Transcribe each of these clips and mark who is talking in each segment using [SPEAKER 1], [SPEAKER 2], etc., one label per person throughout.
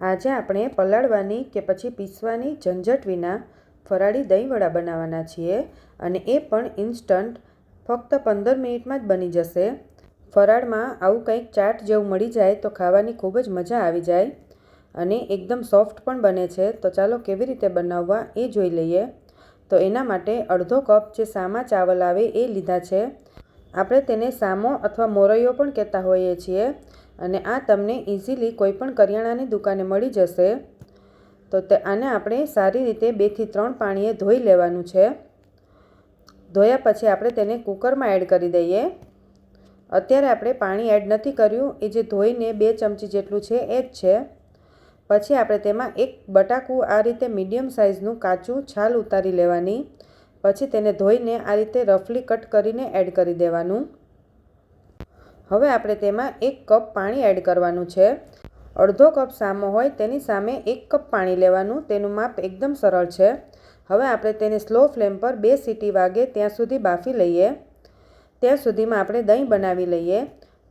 [SPEAKER 1] આજે આપણે પલાળવાની કે પછી પીસવાની ઝંઝટ વિના ફરાળી દહીંવડા બનાવવાના છીએ અને એ પણ ઇન્સ્ટન્ટ ફક્ત પંદર મિનિટમાં જ બની જશે. ફરાળમાં આવું કંઈક ચાટ જેવું મળી જાય તો ખાવાની ખૂબ જ મજા આવી જાય અને એકદમ સોફ્ટ પણ બને છે. તો ચાલો કેવી રીતે બનાવવા એ જોઈ લઈએ. તો એના માટે અડધો કપ જે સામા ચાવલ આવે એ લીધા છે. આપણે તેને સામો અથવા મોરૈયો પણ કહેતા હોઈએ છીએ. અને આ તમને ઇઝીલી કોઈપણ કરિયાણાની દુકાને મળી જશે. તો તે આને આપણે સારી રીતે બેથી ત્રણ પાણીએ ધોઈ લેવાનું છે. ધોયા પછી આપણે તેને કુકરમાં એડ કરી દઈએ. અત્યારે આપણે પાણી એડ નથી કર્યું. એ જે ધોઈને બે ચમચી જેટલું છે એ જ છે. પછી આપણે તેમાં એક બટાકું આ રીતે મીડિયમ સાઇઝનું કાચું છાલ ઉતારી લેવાની. પછી તેને ધોઈને આ રીતે રફલી કટ કરીને એડ કરી દેવાનું. હવે આપણે તેમાં એક કપ પાણી એડ કરવાનું છે. અડધો કપ સામો હોય તેની સામે એક કપ પાણી લેવાનું, તેનું માપ એકદમ સરળ છે. હવે આપણે તેને સ્લો ફ્લેમ પર બે સીટી વાગે ત્યાં સુધી બાફી લઈએ. ત્યાં સુધીમાં આપણે દહીં બનાવી લઈએ.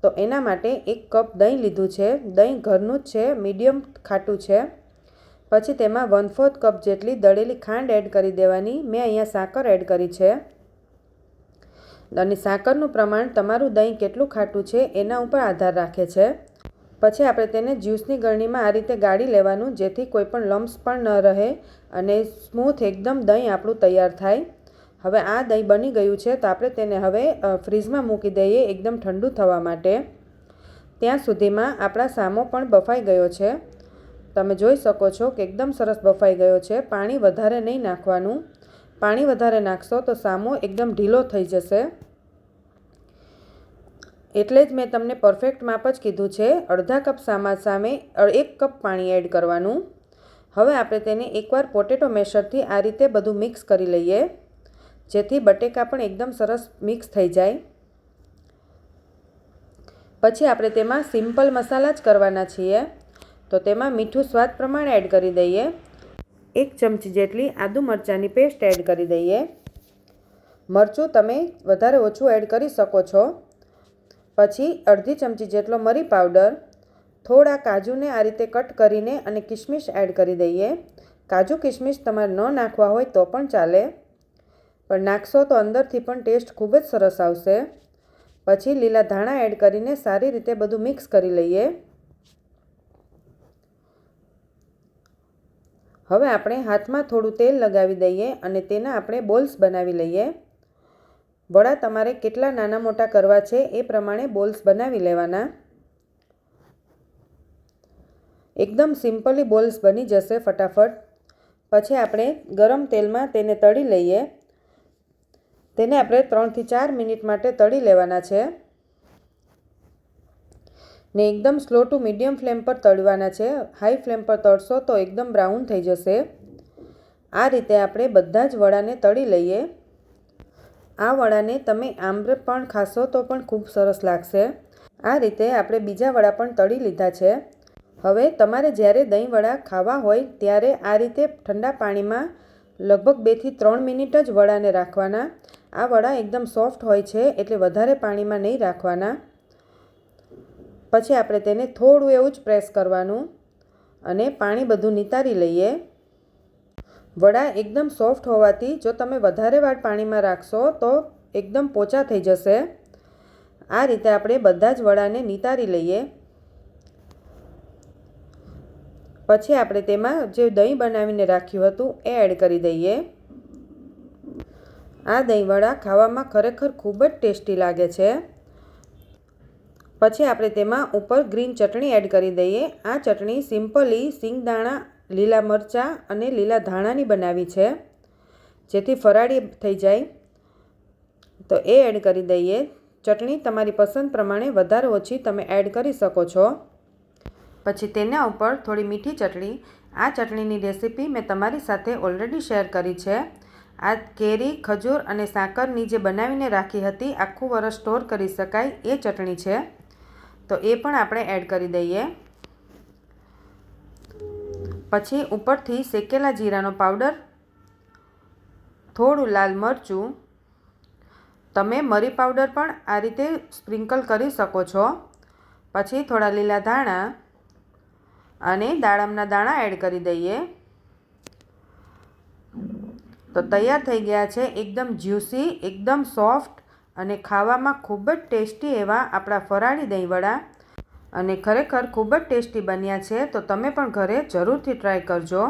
[SPEAKER 1] તો એના માટે એક કપ દહીં લીધું છે. દહીં ઘરનું જ છે, મીડિયમ ખાટું છે. પછી તેમાં વન ફોર્થ કપ જેટલી દળેલી ખાંડ એડ કરી દેવાની. મેં અહીંયા સાકર એડ કરી છે. અને સાકરનું પ્રમાણ તમારું દહીં કેટલું ખાટું છે એના ઉપર આધાર રાખે છે. પછી આપણે તેને જ્યુસની ગરણીમાં આ રીતે ગાળી લેવાનું જેથી કોઈ પણ લમ્સ પણ ન રહે અને સ્મૂથ એકદમ દહીં આપણું તૈયાર થાય. હવે આ દહીં બની ગયું છે તો આપણે તેને હવે ફ્રીઝમાં મૂકી દઈએ એકદમ ઠંડુ થવા માટે. ત્યાં સુધીમાં આપણા સામો પણ બફાઈ ગયો છે. તમે જોઈ શકો છો કે એકદમ સરસ બફાઈ ગયો છે. પાણી વધારે નહીં નાખવાનું. પાણી વધારે નાખશો તો સામો એકદમ ઢીલો થઈ જશે. એટલે જ મેં તમને પરફેક્ટ માપ જ કીધું છે. અડધા કપ સામા સામે એક કપ પાણી એડ કરવાનું. હવે આપણે તેને એકવાર પોટેટો મેશરથી આ રીતે બધું મિક્સ કરી લઈએ, જેથી બટેકા પણ એકદમ સરસ મિક્સ થઈ જાય. પછી આપણે તેમાં સિમ્પલ મસાલા જ કરવાના છીએ. તો તેમાં મીઠું સ્વાદ પ્રમાણે એડ કરી દઈએ. એક ચમચી જેટલી આદુ મરચાંની પેસ્ટ એડ કરી દઈએ. મરચું તમે વધારે ઓછું એડ કરી શકો છો. પછી અડધી ચમચી જેટલો મરી પાવડર, થોડા કાજુને આ રીતે કટ કરીને અને કિશમિશ એડ કરી દઈએ. કાજુ કિશમિશ તમારે ન નાખવા હોય તો પણ ચાલે. પણ નાખશો તો અંદરથી પણ ટેસ્ટ ખૂબ જ સરસ આવશે. પછી લીલા ધાણા એડ કરીને સારી રીતે બધું મિક્સ કરી લઈએ. હવે આપણે હાથમાં થોડું તેલ લગાવી દઈએ અને તેના આપણે બોલ્સ બનાવી લઈએ. વડા તમારે કેટલા નાના મોટા કરવા છે એ પ્રમાણે બોલ્સ બનાવી લેવાના. એકદમ સિમ્પલી બોલ્સ બની જશે ફટાફટ. પછી આપણે ગરમ તેલમાં તેને તળી લઈએ. તેને આપણે ત્રણથી ચાર મિનિટ માટે તળી લેવાના છે. ને એકદમ સ્લો ટુ મીડિયમ ફ્લેમ પર તળવાના છે. હાઈ ફ્લેમ પર તળશો તો એકદમ બ્રાઉન થઈ જશે. આ રીતે આપણે બધા જ વડાને તળી લઈએ. આ વડાને તમે આમ્ર પણ ખાશો તો પણ ખૂબ સરસ લાગશે. આ રીતે આપણે બીજા વડા પણ તળી લીધા છે. હવે તમારે જ્યારે દહીં વડા ખાવા હોય ત્યારે આ રીતે ઠંડા પાણીમાં લગભગ બેથી ત્રણ મિનિટ જ વડાને રાખવાના. આ વડા એકદમ સોફ્ટ હોય છે એટલે વધારે પાણીમાં નહીં રાખવાના. પછી આપણે તેને થોડું એવું જ પ્રેસ કરવાનું અને પાણી બધું નિતારી લઈએ. વડા એકદમ સોફ્ટ હોવાથી જો તમે વધારે વાર પાણીમાં રાખશો તો એકદમ પોચા થઈ જશે. આ રીતે આપણે બધા જ વડાને નિતારી લઈએ. પછી આપણે તેમાં જે દહીં બનાવીને રાખ્યું હતું એ એડ કરી દઈએ. આ દહીંવડા ખાવામાં ખરેખર ખૂબ જ ટેસ્ટી લાગે છે. પછી આપણે તેમાં ઉપર ગ્રીન ચટણી એડ કરી દઈએ. આ ચટણી સિમ્પલી સિંગદાણા, લીલા મરચાં અને લીલા ધાણાની બનાવી છે, જેથી ફરાળી થઈ જાય. તો એ એડ કરી દઈએ. ચટણી તમારી પસંદ પ્રમાણે વધારે ઓછી તમે એડ કરી શકો છો. પછી તેના ઉપર થોડી મીઠી ચટણી. આ ચટણીની રેસીપી મેં તમારી સાથે ઓલરેડી શેર કરી છે. આ કેરી, ખજૂર અને સાકરની જે બનાવીને રાખી હતી, આખું વરસ સ્ટોર કરી શકાય એ ચટણી છે. તો એ પણ આપણે એડ કરી દઈએ. પછી ઉપરથી શેકેલા જીરાનો પાવડર, થોડું લાલ મરચું. તમે મરી પાવડર પણ આ રીતે સ્પ્રિંકલ કરી શકો છો. પછી થોડા લીલા ધાણા અને દાડમના દાણા એડ કરી દઈએ. તો તૈયાર થઈ ગયા છે, એકદમ જ્યુસી, એકદમ સોફ્ટ અને ખાવામાં ખૂબ જ ટેસ્ટી એવા આપણા ફરાળી દહીંવડા અને ખરેખર ખૂબ જ ટેસ્ટી બન્યા છે, તો તમે પણ ઘરે જરૂરથી ટ્રાય કરજો.